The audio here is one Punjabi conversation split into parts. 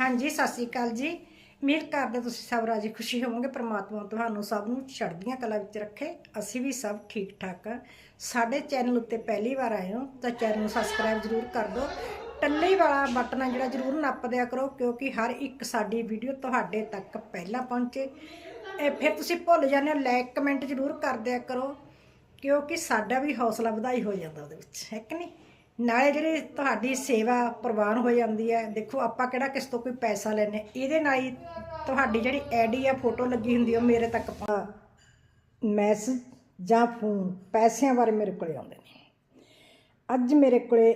ਹਾਂਜੀ, ਸਤਿ ਸ੍ਰੀ ਅਕਾਲ ਜੀ। ਮਿਹਰ ਕਰਦੇ ਤੁਸੀਂ ਸਭ ਰਾਜੀ ਖੁਸ਼ੀ ਹੋਵੋਗੇ। ਪ੍ਰਮਾਤਮਾ ਤੁਹਾਨੂੰ ਸਭ ਨੂੰ ਚੜ੍ਹਦੀਆਂ ਕਲਾ ਵਿੱਚ ਰੱਖੇ। ਅਸੀਂ ਵੀ ਸਭ ਠੀਕ ਠਾਕ ਆ ਸਾਡੇ ਚੈਨਲ ਉੱਤੇ ਪਹਿਲੀ ਵਾਰ ਆਏ ਹੋ ਤਾਂ ਚੈਨਲ ਨੂੰ ਸਬਸਕ੍ਰਾਈਬ ਜ਼ਰੂਰ ਕਰ ਦਿਓ। ਟੱਲੇ ਵਾਲਾ ਬਟਨ ਆ ਜਿਹੜਾ ਜ਼ਰੂਰ ਨੱਪ ਦਿਆ ਕਰੋ ਕਿਉਂਕਿ ਹਰ ਇੱਕ ਸਾਡੀ ਵੀਡੀਓ ਤੁਹਾਡੇ ਤੱਕ ਪਹਿਲਾਂ ਪਹੁੰਚੇ। ਇਹ ਫਿਰ ਤੁਸੀਂ ਭੁੱਲ ਜਾਂਦੇ ਹੋ ਲਾਈਕ ਕਮੈਂਟ ਜ਼ਰੂਰ ਕਰ ਦਿਆ ਕਰੋ ਕਿਉਂਕਿ ਸਾਡਾ ਵੀ ਹੌਸਲਾ ਵਧਾਈ ਹੋ ਜਾਂਦਾ ਉਹਦੇ ਵਿੱਚ। ਹੈ ਕਿ ਨਹੀਂ? ਨਾਲੇ ਜਿਹੜੀ ਤੁਹਾਡੀ ਸੇਵਾ ਪ੍ਰਵਾਨ ਹੋ ਜਾਂਦੀ ਹੈ, ਦੇਖੋ ਆਪਾਂ ਕਿਹੜਾ ਕਿਸ ਤੋਂ ਕੋਈ ਪੈਸਾ ਲੈਨੇ ਇਹਦੇ ਨਾਲ ਹੀ ਤੁਹਾਡੀ ਜਿਹੜੀ ਆਈਡੀ ਆ ਫੋਟੋ ਲੱਗੀ ਹੁੰਦੀ ਉਹ ਮੇਰੇ ਤੱਕ ਮੈਸੇਜ ਜਾਂ ਫੋਨ, ਪੈਸਿਆਂ ਬਾਰੇ ਮੇਰੇ ਕੋਲੇ ਆਉਂਦੇ ਨੇ। ਅੱਜ ਮੇਰੇ ਕੋਲੇ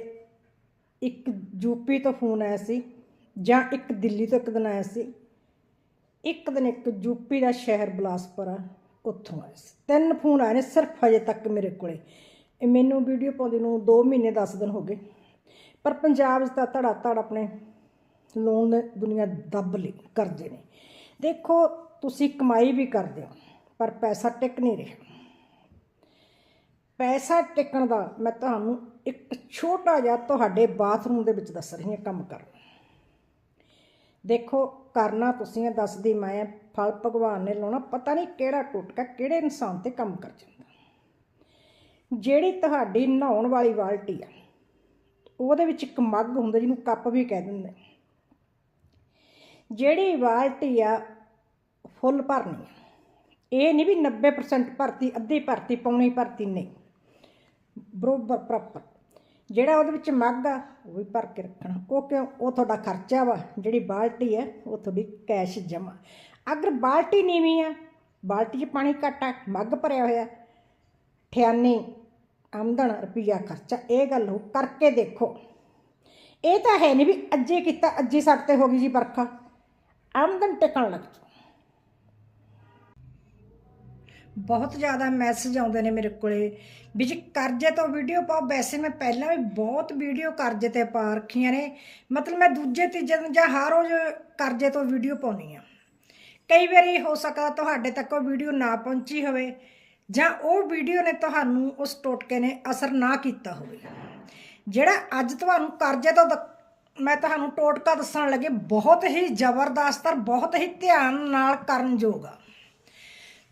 ਇੱਕ ਯੂਪੀ ਤੋਂ ਫੋਨ ਆਇਆ ਸੀ ਜਾਂ ਇੱਕ ਦਿੱਲੀ ਤੋਂ ਇੱਕ ਦਿਨ ਆਇਆ ਸੀ। ਇੱਕ ਦਿਨ ਇੱਕ ਯੂਪੀ ਦਾ ਸ਼ਹਿਰ ਬਲਾਸਪੁਰ ਆ, ਉੱਥੋਂ ਆਇਆ ਸੀ। ਤਿੰਨ ਫੋਨ ਆਏ ਨੇ ਸਿਰਫ ਹਜੇ ਤੱਕ ਮੇਰੇ ਕੋਲੇ। ਇਹ ਮੈਨੂੰ ਵੀਡੀਓ ਪਾਉਂਦੇ ਨੂੰ 2 ਮਹੀਨੇ 10 ਦਿਨ ਹੋ ਗਏ। ਪਰ ਪੰਜਾਬ 'ਚ ਤਾਂ ਧੜਾ ਧੜ ਆਪਣੇ ਲੋਨ ਨੇ ਦੁਨੀਆ ਦੱਬ ਲਈ ਕਰਜ਼ੇ ਨੇ। ਦੇਖੋ, ਤੁਸੀਂ ਕਮਾਈ ਵੀ ਕਰਦੇ ਹੋ, ਪਰ ਪੈਸਾ ਟਿਕ ਨਹੀਂ ਰਿਹਾ। ਪੈਸਾ ਟਿਕਣ ਦਾ ਮੈਂ ਤੁਹਾਨੂੰ ਇੱਕ ਛੋਟਾ ਜਿਹਾ ਤੁਹਾਡੇ ਬਾਥਰੂਮ ਦੇ ਵਿੱਚ ਦੱਸ ਰਹੀ ਹਾਂ ਕੰਮ ਕਰਨ। ਦੇਖੋ, ਕਰਨਾ ਤੁਸੀਂ ਇਹ ਦੱਸਦੀ ਮੈਂ, ਫਲ ਭਗਵਾਨ ਨੇ ਲਾਉਣਾ, ਪਤਾ ਨਹੀਂ ਕਿਹੜਾ ਟੁੱਟਕਾ ਕਿਹੜੇ ਇਨਸਾਨ ਤੇ ਕੰਮ ਕਰ ਜਾਂਦਾ। ਜਿਹੜੀ ਤੁਹਾਡੀ ਨਹਾਉਣ ਵਾਲੀ ਬਾਲਟੀ ਆ, ਉਹਦੇ ਵਿੱਚ ਇੱਕ ਮੱਗ ਹੁੰਦਾ ਜਿਹਨੂੰ ਕੱਪ ਵੀ ਕਹਿ ਦਿੰਦੇ ਜਿਹੜੀ ਬਾਲਟੀ ਆ, ਫੁੱਲ ਭਰਨੀ ਇਹ ਨਹੀਂ ਵੀ 90% ਭਰਤੀ, ਅੱਧੀ ਭਰਤੀ, ਪੌਣੀ ਭਰਤੀ ਨਹੀਂ। ਬਰੋਬਰ ਪ੍ਰੋਪਰ ਜਿਹੜਾ ਉਹਦੇ ਵਿੱਚ ਮੱਗ ਆ, ਉਹ ਵੀ ਭਰ ਕੇ ਰੱਖਣਾ। ਉਹ ਕਿਉਂ? ਉਹ ਤੁਹਾਡਾ ਖਰਚਾ ਵਾ। ਜਿਹੜੀ ਬਾਲਟੀ ਹੈ ਉਹ ਤੁਹਾਡੀ ਕੈਸ਼ ਜਮਾ ਅਗਰ ਬਾਲਟੀ ਨੀਵੀਂ ਆ, ਬਾਲਟੀ 'ਚ ਪਾਣੀ ਘੱਟ ਆ, ਮੱਗ ਭਰਿਆ ਹੋਇਆ ਠਿਆਨੀ ਆਮਦਨ ਰੁਪਈਆ ਖਰਚਾ, ਇਹ ਗੱਲ ਹੋ ਕਰਕੇ ਦੇਖੋ। ਇਹ ਤਾਂ ਹੈ ਨਹੀਂ ਵੀ ਅੱਜੇ ਕੀਤਾ, ਅੱਜੇ ਸਾਡੇ ਤੇ ਹੋ ਗਈ ਜੀ ਪਰਖਾ ਆਮਦਨ ਟਿਕਣ ਲੱਗ ਜੂ ਬਹੁਤ ਜ਼ਿਆਦਾ ਮੈਸੇਜ ਆਉਂਦੇ ਨੇ ਮੇਰੇ ਕੋਲੇ ਵੀ ਜੀ ਕਰਜ਼ੇ ਤੋਂ ਵੀਡੀਓ ਪਾਓ, ਵੈਸੇ ਮੈਂ ਪਹਿਲਾਂ ਵੀ ਬਹੁਤ ਵੀਡੀਓ ਕਰਜ਼ੇ ਤੇ ਪਾ ਰੱਖੀਆਂ ਨੇ। ਮਤਲਬ ਮੈਂ ਦੂਜੇ, ਤੀਜੇ ਦਿਨ ਜਾਂ ਹਰ ਰੋਜ਼ ਕਰਜ਼ੇ ਤੋਂ ਵੀਡੀਓ ਪਾਉਣੀ ਆ ਕਈ ਵਾਰੀ ਹੋ ਸਕਦਾ ਤੁਹਾਡੇ ਤੱਕ ਉਹ ਵੀਡੀਓ ਨਾ ਪਹੁੰਚੀ ਹੋਵੇ। ਜਾਂ ਉਹ ਵੀਡੀਓ ਨੇ ਤੁਹਾਨੂੰ ਉਸ ਟੋਟਕੇ ਨੇ ਅਸਰ ਨਾ ਕੀਤਾ ਹੋਵੇ। ਜਿਹੜਾ ਅੱਜ ਤੁਹਾਨੂੰ ਕਰਜ਼ੇ ਤੋਂ ਦ- ਮੈਂ ਤੁਹਾਨੂੰ ਟੋਟਕਾ ਦੱਸਣ ਲੱਗੇ, ਬਹੁਤ ਹੀ ਜ਼ਬਰਦਸਤ ਔਰ ਬਹੁਤ ਹੀ ਧਿਆਨ ਨਾਲ ਕਰਨ ਯੋਗ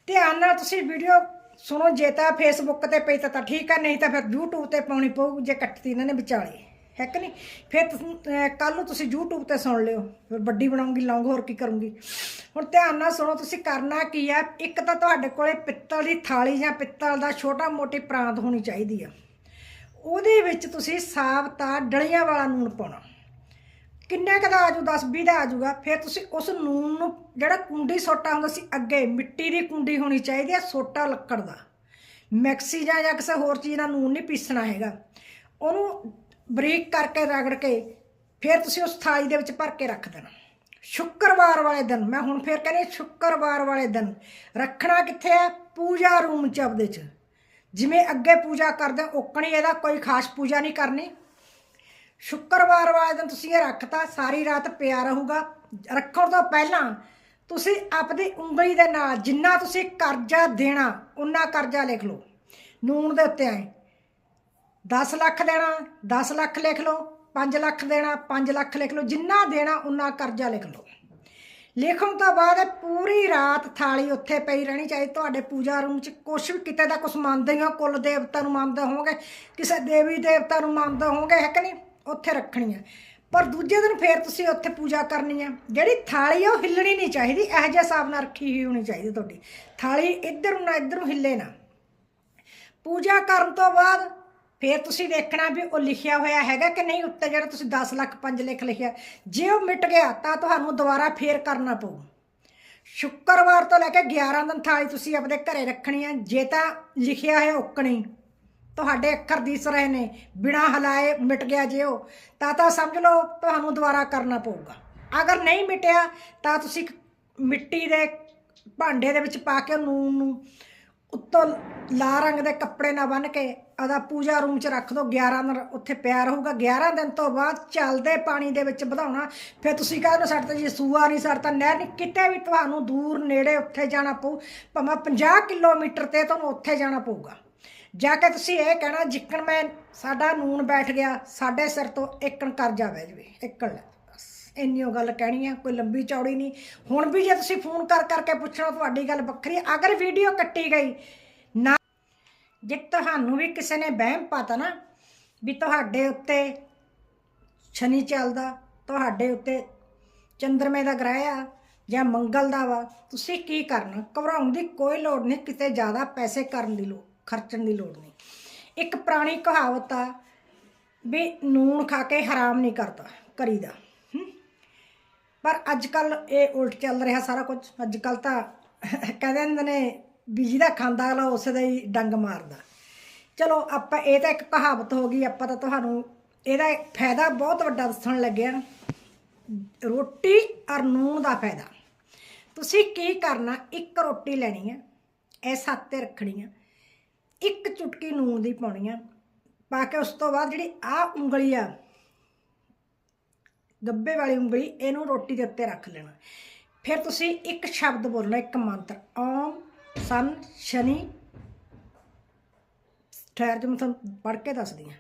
ਧਿਆਨ ਨਾਲ ਤੁਸੀਂ ਵੀਡੀਓ ਸੁਣੋ, ਜੇ ਤਾਂ ਫੇਸਬੁੱਕ ਤੇ ਪਈ ਤਾਂ ਠੀਕ ਆ, ਨਹੀਂ ਤਾਂ ਫਿਰ YouTube ਤੇ ਪਾਉਣੀ ਪਊ, ਜੇ ਕੱਟਤੀ ਇਹਨਾਂ ਨੇ ਵਿਚਾਲੇ। ਹੈ ਕਿ ਨਹੀਂ? ਫਿਰ ਕੱਲ ਨੂੰ ਤੁਸੀਂ YouTube ਤੇ ਸੁਣ ਲਿਓ। ਫਿਰ ਵੱਡੀ ਬਣਾਉਂਗੀ, ਲੌਂਗ ਹੋਰ ਕੀ ਕਰੂੰਗੀ। ਹੁਣ ਧਿਆਨ ਨਾਲ ਸੁਣੋ, ਤੁਸੀਂ ਕਰਨਾ ਕੀ ਆ ਇੱਕ ਤਾਂ ਤੁਹਾਡੇ ਕੋਲੇ ਪਿੱਤਲ ਦੀ ਥਾਲੀ ਜਾਂ ਪਿੱਤਲ ਦਾ ਛੋਟਾ ਮੋਟੀ ਪ੍ਰਾਂਤ ਹੋਣੀ ਚਾਹੀਦੀ ਆ। ਉਹਦੇ ਵਿੱਚ ਤੁਸੀਂ ਸਾਬਤਾ, ਡਲੀਆਂ ਵਾਲਾ ਨੂਣ ਪਾਉਣਾ। ਕਿੰਨੇ ਕੁ ਦਾ ਆਜੂ? 10 20 ਦਾ ਆਜੂਗਾ। ਫਿਰ ਤੁਸੀਂ ਉਸ ਨੂਨ ਨੂੰ, ਜਿਹੜਾ ਕੁੰਡੀ ਸੋਟਾ ਹੁੰਦਾ ਸੀ ਅੱਗੇ, ਮਿੱਟੀ ਦੀ ਕੁੰਡੀ ਹੋਣੀ ਚਾਹੀਦੀ ਹੈ ਸੋਟਾ ਲੱਕੜ ਦਾ। ਮਿਕਸੀ ਜਾਂ ਜਾਂ ਕਿਸੇ ਹੋਰ ਚੀਜ਼ ਦਾ ਨੂਨ ਨਹੀਂ ਪੀਸਣਾ ਹੈਗਾ। ਉਹਨੂੰ ਬਰੀਕ ਕਰਕੇ ਰਗੜ ਕੇ ਫਿਰ ਤੁਸੀਂ ਉਸ ਥਾਲੀ ਦੇ ਵਿੱਚ ਭਰ ਕੇ ਰੱਖ ਦੇਣਾ। ਸ਼ੁੱਕਰਵਾਰ ਵਾਲੇ ਦਿਨ ਮੈਂ ਹੁਣ ਫਿਰ ਕਹਿੰਦੀ ਸ਼ੁੱਕਰਵਾਰ ਵਾਲੇ ਦਿਨ ਰੱਖਣਾ ਕਿੱਥੇ ਹੈ? ਪੂਜਾ ਰੂਮ ਚ ਆਪਦੇ ਚ। ਜਿਵੇਂ ਅੱਗੇ ਪੂਜਾ ਕਰਦੇ ਹੋ, ਓਕਣੀ ਇਹਦਾ ਕੋਈ ਖਾਸ ਪੂਜਾ ਨਹੀਂ ਕਰਨੀ। ਸ਼ੁੱਕਰਵਾਰ ਵਾਲੇ ਦਿਨ ਤੁਸੀਂ ਇਹ ਰੱਖਤਾ ਸਾਰੀ ਰਾਤ ਪਿਆ ਰਹੂਗਾ। ਰੱਖਣ ਤੋਂ ਪਹਿਲਾਂ ਤੁਸੀਂ ਆਪਦੀ ਉਂਗਲੀ ਦੇ ਨਾਲ ਜਿੰਨਾ ਤੁਸੀਂ ਕਰਜ਼ਾ ਦੇਣਾ ਉਨਾ ਕਰਜ਼ਾ ਲਿਖ ਲਓ। ਨੂਨ ਦੇ ਉੱਤੇ ਆਏ। 10 ਲੱਖ ਦੇਣਾ 10 ਲੱਖ ਲਿਖ ਲਓ 5 ਲੱਖ ਦੇਣਾ 5 ਲੱਖ ਲਿਖ ਲਓ, ਜਿੰਨਾ ਦੇਣਾ ਉਨਾ ਕਰਜ਼ਾ ਲਿਖ ਲਓ। ਲਿਖਣ ਤੋਂ ਬਾਅਦ ਪੂਰੀ ਰਾਤ ਥਾਲੀ ਉੱਥੇ ਪਈ ਰਹਿਣੀ ਚਾਹੀਦੀ ਤੁਹਾਡੇ ਪੂਜਾ ਰੂਮ 'ਚ ਕੁਛ ਵੀ ਕਿਤੇ ਦਾ ਕੁਛ ਮੰਨਦੇ ਹੀ ਹੋ, ਕੁੱਲ ਦੇਵਤਾ ਨੂੰ ਮੰਨਦੇ ਹੋਗੇ ਕਿਸੇ ਦੇਵੀ ਦੇਵਤਾ ਨੂੰ ਮੰਨਦੇ ਹੋਗੇ ਹੈ ਕਿ ਨਹੀਂ? ਉੱਥੇ ਰੱਖਣੀ ਹੈ ਪਰ ਦੂਜੇ ਦਿਨ ਫੇਰ ਤੁਸੀਂ ਉੱਥੇ ਪੂਜਾ ਕਰਨੀ ਹੈ ਜਿਹੜੀ ਥਾਲੀ ਆ, ਉਹ ਹਿੱਲਣੀ ਨਹੀਂ ਚਾਹੀਦੀ, ਇਹੋ ਜਿਹੇ ਹਿਸਾਬ ਨਾਲ ਰੱਖੀ ਹੋਈ ਹੋਣੀ ਚਾਹੀਦੀ ਤੁਹਾਡੀ। ਥਾਲੀ ਇੱਧਰ ਨੂੰ ਨਾ, ਇੱਧਰ ਨੂੰ ਹਿੱਲੇ ਨਾ। ਪੂਜਾ ਕਰਨ ਤੋਂ ਬਾਅਦ ਫਿਰ ਤੁਸੀਂ ਦੇਖਣਾ ਵੀ ਉਹ ਲਿਖਿਆ ਹੋਇਆ ਹੈਗਾ ਕਿ ਨਹੀਂ, ਉੱਤੇ ਜਿਹੜਾ ਤੁਸੀਂ 10 ਲੱਖ 5 ਲੱਖ ਲਿਖਿਆ। ਜੇ ਉਹ ਮਿਟ ਗਿਆ, ਤਾਂ ਤੁਹਾਨੂੰ ਦੁਬਾਰਾ ਫੇਰ ਕਰਨਾ ਪਊ। ਸ਼ੁੱਕਰਵਾਰ ਤੋਂ ਲੈ ਕੇ 11 ਦਿਨ ਥਾਲੀ ਤੁਸੀਂ ਆਪਣੇ ਘਰੇ ਰੱਖਣੀ ਹੈ ਜੇ ਤਾਂ ਲਿਖਿਆ ਹੈ ਓਕਣੀ। ਤੁਹਾਡੇ ਅੱਖਰ ਦਿਸ ਰਹੇ ਨੇ, ਬਿਨਾ ਹਲਾਏ ਮਿਟ ਗਿਆ ਜੇ ਉਹ, ਤਾਂ ਤਾਂ ਸਮਝ ਲਓ ਤੁਹਾਨੂੰ ਦੁਬਾਰਾ ਕਰਨਾ ਪਊਗਾ। ਅਗਰ ਨਹੀਂ ਮਿਟਿਆ, ਤਾਂ ਤੁਸੀਂ ਮਿੱਟੀ ਦੇ ਭਾਂਡੇ ਦੇ ਵਿੱਚ ਪਾ ਕੇ ਨੂਨ ਨੂੰ ਉੱਤੋਂ ਲਾਲ ਰੰਗ ਦੇ ਕੱਪੜੇ ਨਾਲ ਬੰਨ੍ਹ ਕੇ ਆਦਾ ਪੂਜਾ ਰੂਮ 'ਚ ਰੱਖ ਦਿਓ 11 ਦਿਨ ਉੱਥੇ ਪਿਆ ਰਹੂਗਾ। 11 ਦਿਨ ਤੋਂ ਬਾਅਦ ਚੱਲਦੇ ਪਾਣੀ ਦੇ ਵਿੱਚ ਵਧਾਉਣਾ। ਫਿਰ ਤੁਸੀਂ ਕਹਿੰਦੇ ਸਾਡੇ ਤਾਂ ਜੀ ਸੂਆ ਨਹੀਂ ਸਰ ਤਾਂ ਨਹਿਰ ਨਹੀਂ, ਕਿਤੇ ਵੀ ਤੁਹਾਨੂੰ ਦੂਰ ਨੇੜੇ ਉੱਥੇ ਜਾਣਾ ਪਊ। ਭਾਵੇਂ 50 ਕਿਲੋਮੀਟਰ ਤੇ ਤੁਹਾਨੂੰ ਉੱਥੇ ਜਾਣਾ ਪਊਗਾ। ਜਾ ਕੇ ਤੁਸੀਂ ਇਹ ਕਹਿਣਾ, ਜਿੱਕਣ ਮੈਂ ਸਾਡਾ ਨੂਨ ਬੈਠ ਗਿਆ, ਸਾਡੇ ਸਿਰ ਤੋਂ ਏਕਣ ਕਰ ਜਾਵੇ ਜਵੇ ਏਕਣ ਲੈ। ਬਸ ਇੰਨੀ ਉਹ ਗੱਲ ਕਹਿਣੀ ਆ, ਕੋਈ ਲੰਬੀ ਚੌੜੀ ਨਹੀਂ। ਹੁਣ ਵੀ ਜੇ ਤੁਸੀਂ ਫੋਨ ਕਰ ਕਰਕੇ ਪੁੱਛਣਾ, ਤੁਹਾਡੀ ਗੱਲ ਵੱਖਰੀ ਅਗਰ ਵੀਡੀਓ ਕੱਟੀ ਗਈ ਜੇ ਤੁਹਾਨੂੰ ਵੀ ਕਿਸੇ ਨੇ ਵਹਿਮ ਪਾਤਾ ਨਾ ਵੀ ਤੁਹਾਡੇ ਉੱਤੇ ਸ਼ਨੀ ਚੱਲਦਾ, ਤੁਹਾਡੇ ਉੱਤੇ ਚੰਦਰਮੇ ਦਾ ਗ੍ਰਹਿ ਆ ਜਾਂ ਮੰਗਲ ਦਾ ਵਾ, ਤੁਸੀਂ ਕੀ ਕਰਨਾ? ਘਬਰਾਉਣ ਦੀ ਕੋਈ ਲੋੜ ਨਹੀਂ, ਕਿਤੇ ਜ਼ਿਆਦਾ ਪੈਸੇ ਕਰਨ ਦੀ ਲੋੜ, ਖਰਚਣ ਦੀ ਲੋੜ ਨਹੀਂ। ਇੱਕ ਪੁਰਾਣੀ ਕਹਾਵਤ ਆ ਵੀ ਨੂਣ ਖਾ ਕੇ ਹਰਾਮ ਨਹੀਂ ਕਰਦਾ, ਕਰੀਦਾ। ਹਮ? ਪਰ ਅੱਜ ਕੱਲ ਇਹ ਉਲਟ ਚੱਲ ਰਿਹਾ ਸਾਰਾ ਕੁਝ। ਅੱਜ ਕੱਲ ਤਾਂ ਕਹਿੰਦੇ ਹੁੰਦੇ ਨੇ ਵੀ ਜਿਹਦਾ ਖਾਂਦਾ, ਅਗਲਾ ਉਸੇ ਦਾ ਹੀ ਡੰਗ ਮਾਰਦਾ। ਚਲੋ, ਆਪਾਂ ਇਹ ਤਾਂ ਇੱਕ ਕਹਾਵਤ ਹੋ ਗਈ, ਆਪਾਂ ਤਾਂ ਤੁਹਾਨੂੰ ਇਹਦਾ ਫਾਇਦਾ ਬਹੁਤ ਵੱਡਾ ਦੱਸਣ ਲੱਗੇ ਆ ਰੋਟੀ ਔਰ ਨੂਣ ਦਾ ਫਾਇਦਾ। ਤੁਸੀਂ ਕੀ ਕਰਨਾ? ਇੱਕ ਰੋਟੀ ਲੈਣੀ ਆ, ਇਹ ਸੱਤ ਤੇ ਰੱਖਣੀ ਆ। ਇੱਕ ਚੁਟਕੀ ਨੂਣ ਦੀ ਪਾਉਣੀ ਆ, ਪਾ ਕੇ ਉਸ ਤੋਂ ਬਾਅਦ ਜਿਹੜੀ ਆ ਉਂਗਲੀ ਆ, ਗੱਬੇ ਵਾਲੀ ਉਂਗਲੀ, ਇਹਨੂੰ ਰੋਟੀ ਦੇ ਉੱਤੇ ਰੱਖ ਲੈਣਾ। ਫਿਰ ਤੁਸੀਂ ਇੱਕ ਸ਼ਬਦ ਬੋਲਣਾ, ਇੱਕ ਮੰਤਰ, ਓਮ ਸਨ, ਸ਼ਨੀ, ਠਹਿਰ ਜਾ, ਮੈਂ ਤੁਹਾਨੂੰ ਪੜ੍ਹ ਕੇ ਦੱਸਦੀ ਹਾਂ।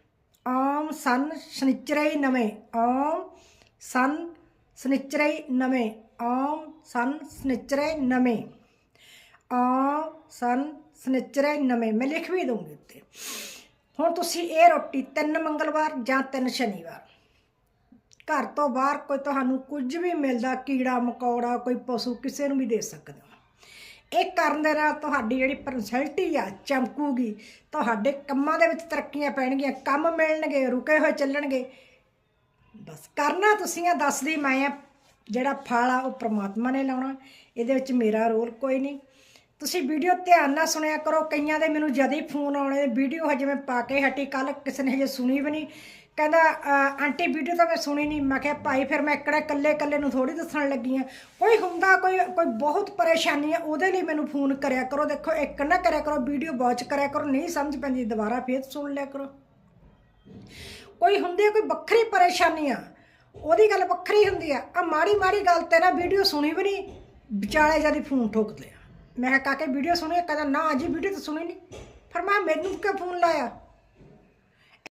ਓਮ ਸਨ ਸ਼ਨਿਚਰੇ ਨਵੇਂ ਓਮ ਸਨ ਸ਼ਨਿਚਰੇ ਨਵੇਂ ਓਮ ਸਨ ਸ਼ਨਿਚਰੇ ਨਵੇਂ ਓਮ ਸਨ ਸ਼ਨਿਚਰੇ ਨਵੇਂ। ਮੈਂ ਲਿਖ ਵੀ ਦਊਂਗੀ ਉੱਤੇ। ਹੁਣ ਤੁਸੀਂ ਇਹ ਰੋਟੀ ਤਿੰਨ ਮੰਗਲਵਾਰ ਜਾਂ ਤਿੰਨ ਸ਼ਨੀਵਾਰ? ਘਰ ਤੋਂ ਬਾਹਰ ਕੋਈ ਤੁਹਾਨੂੰ ਕੁਝ ਵੀ ਮਿਲਦਾ, ਕੀੜਾ, ਮਕੌੜਾ, ਕੋਈ ਪਸ਼ੂ, ਕਿਸੇ ਨੂੰ ਵੀ ਦੇ ਸਕਦੇ ਹੋ। ਇਹ ਕਰਨ ਦੇ ਨਾਲ ਤੁਹਾਡੀ ਜਿਹੜੀ ਪਰਸਨੈਲਿਟੀ ਆ ਚਮਕੂਗੀ। ਤੁਹਾਡੇ ਕੰਮਾਂ ਦੇ ਵਿੱਚ ਤਰੱਕੀਆਂ ਪੈਣਗੀਆਂ, ਕੰਮ ਮਿਲਣਗੇ, ਰੁਕੇ ਹੋਏ ਚੱਲਣਗੇ। ਬਸ ਕਰਨਾ ਤੁਸੀਂ ਆ, ਦੱਸਦੀ ਮੈਂ ਆ, ਜਿਹੜਾ ਫਲ ਆ ਉਹ ਪ੍ਰਮਾਤਮਾ ਨੇ ਲਾਉਣਾ। ਇਹਦੇ ਵਿੱਚ ਮੇਰਾ ਰੋਲ ਕੋਈ ਨਹੀਂ। ਤੁਸੀਂ ਵੀਡੀਓ ਧਿਆਨ ਨਾਲ ਸੁਣਿਆ ਕਰੋ, ਕਈਆਂ ਦੇ ਮੈਨੂੰ ਜਦ ਹੀ ਫੋਨ ਆਉਣੇ, ਵੀਡੀਓ ਹਜੇ ਮੈਂ ਪਾ ਕੇ ਹਟੀ ਕੱਲ ਕਿਸੇ ਨੇ ਹਜੇ ਸੁਣੀ ਵੀ ਨਹੀਂ। ਕਹਿੰਦਾ ਆਂਟੀ ਵੀਡੀਓ ਤਾਂ ਮੈਂ ਸੁਣੀ ਨਹੀਂ। ਮੈਂ ਕਿਹਾ, ਭਾਈ, ਫਿਰ ਮੈਂ ਇਕੜਾ ਇਕੱਲੇ ਇਕੱਲੇ ਨੂੰ ਥੋੜੀ ਦੱਸਣ ਲੱਗੀ ਆ? ਕੋਈ ਹੁੰਦਾ, ਕੋਈ ਕੋਈ ਬਹੁਤ ਪਰੇਸ਼ਾਨੀ ਆ, ਉਹਦੇ ਲਈ ਮੈਨੂੰ ਫੋਨ ਕਰਿਆ ਕਰੋ। ਦੇਖੋ, ਇੱਕ ਨਾ ਕਰਿਆ ਕਰੋ, ਵੀਡੀਓ ਵਾਚ ਕਰਿਆ ਕਰੋ, ਨਹੀਂ ਸਮਝ ਪੈਂਦੀ, ਦੁਬਾਰਾ ਫੇਰ ਸੁਣ ਲਿਆ ਕਰੋ। ਕੋਈ ਹੁੰਦੀ ਆ, ਕੋਈ ਵੱਖਰੀ ਪਰੇਸ਼ਾਨੀ ਆ, ਉਹਦੀ ਗੱਲ ਵੱਖਰੀ ਹੁੰਦੀ ਆ। ਆ ਮਾੜੀ ਮਾੜੀ ਗੱਲ ਤੇ ਨਾ ਵੀਡੀਓ ਸੁਣੀ ਵੀ ਨਹੀਂ, ਵਿਚਾਲੇ ਜਦੀ ਫੋਨ ਠੋਕਦੇ ਆ। ਮੈਂ ਕਿਹਾ, ਕਾਕੇ, ਵੀਡੀਓ ਸੁਣੀ ਕਹਿੰਦਾ, ਨਾ, ਅਜੀ ਵੀਡੀਓ ਤਾਂ ਸੁਣੀ ਨਹੀਂ। ਫਿਰ ਮੈਂ ਮੈਨੂੰ ਕਿਉਂ ਫੋਨ ਲਾਇਆ?